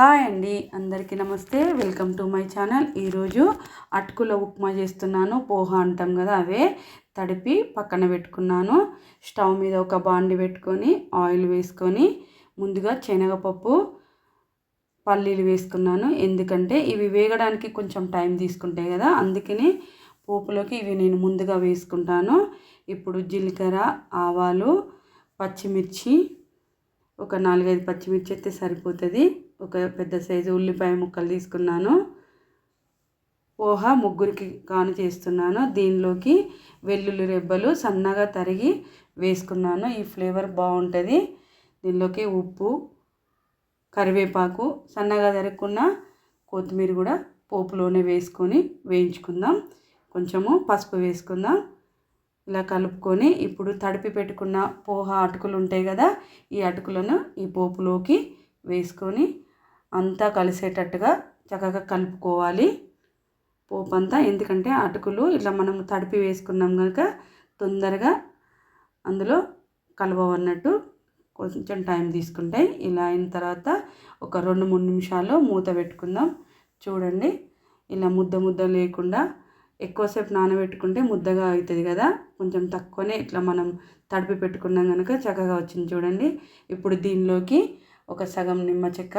Hi అండి అందరికీ నమస్తే. Welcome to my channel. ఈరోజు అటుకుల ఉప్మా చేస్తున్నాను. పోహా అంటాం కదా అవే తడిపి పక్కన పెట్టుకున్నాను. స్టవ్ మీద ఒక బాండి పెట్టుకొని ఆయిల్ వేసుకొని ముందుగా శనగపప్పు పల్లీలు వేసుకున్నాను. ఎందుకంటే ఇవి వేగడానికి కొంచెం టైం తీసుకుంటాయి కదా. అందుకని పోపులోకి ఇవి నేను ముందుగా వేసుకుంటాను. ఇప్పుడు జీలకర్ర ఆవాలు పచ్చిమిర్చి ఒక నాలుగైదు పచ్చిమిర్చి అయితే సరిపోతుంది. ఒక పెద్ద సైజు ఉల్లిపాయ ముక్కలు తీసుకున్నాను. పోహ ముగ్గురికి కాను చేస్తున్నాను. దీనిలోకి వెల్లుల్లి రెబ్బలు సన్నగా తరిగి వేసుకున్నాను. ఈ ఫ్లేవర్ బాగుంటుంది. దీనిలోకి ఉప్పు కరివేపాకు సన్నగా తరుక్కున్న కొత్తిమీర కూడా పోపులోనే వేసుకొని వేయించుకుందాం. కొంచెము పసుపు వేసుకుందాం. ఇలా కలుపుకొని ఇప్పుడు తడిపి పెట్టుకున్న పోహ అటుకులు ఉంటాయి కదా ఈ అటుకులను ఈ పోపులోకి వేసుకొని అంతా కలిసేటట్టుగా చక్కగా కలుపుకోవాలి. పోపు అంతా ఎందుకంటే అటుకులు ఇట్లా మనం తడిపి వేసుకున్నాం కనుక తొందరగా అందులో కలవన్నట్టు కొంచెం టైం తీసుకుంటాయి. ఇలా అయిన తర్వాత ఒక రెండు మూడు నిమిషాలు మూత పెట్టుకుందాం. చూడండి ఇలా ముద్ద ముద్ద లేకుండా ఎక్కువసేపు నానబెట్టుకుంటే ముద్దగా అవుతుంది కదా. కొంచెం తక్కువనే ఇట్లా మనం తడిపి పెట్టుకున్నాం కనుక చక్కగా వచ్చింది చూడండి. ఇప్పుడు దీనిలోకి ఒక సగం నిమ్మ చెక్క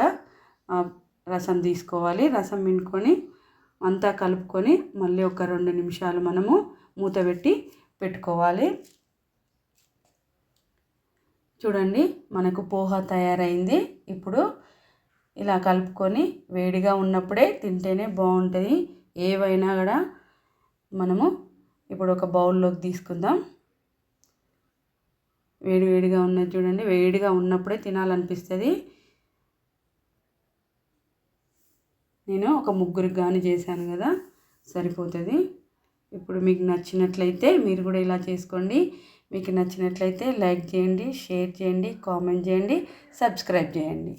రసం తీసుకోవాలి. రసం పిండుకొని అంతా కలుపుకొని మళ్ళీ ఒక రెండు నిమిషాలు మనము మూత పెట్టి పెట్టుకోవాలి. చూడండి మనకు పోహా తయారైంది. ఇప్పుడు ఇలా కలుపుకొని వేడిగా ఉన్నప్పుడే తింటేనే బాగుంటుంది. ఏవైనా కూడా మనము ఇప్పుడు ఒక బౌల్లోకి తీసుకుందాం. వేడి వేడిగా ఉన్నది చూడండి. వేడిగా ఉన్నప్పుడే తినాలనిపిస్తుంది. నేను ఒక ముగ్గురికి కానీ చేశాను కదా సరిపోతుంది. ఇప్పుడు మీకు నచ్చినట్లయితే మీరు కూడా ఇలా చేసుకోండి. మీకు నచ్చినట్లయితే లైక్ చేయండి షేర్ చేయండి కామెంట్ చేయండి సబ్స్క్రైబ్ చేయండి.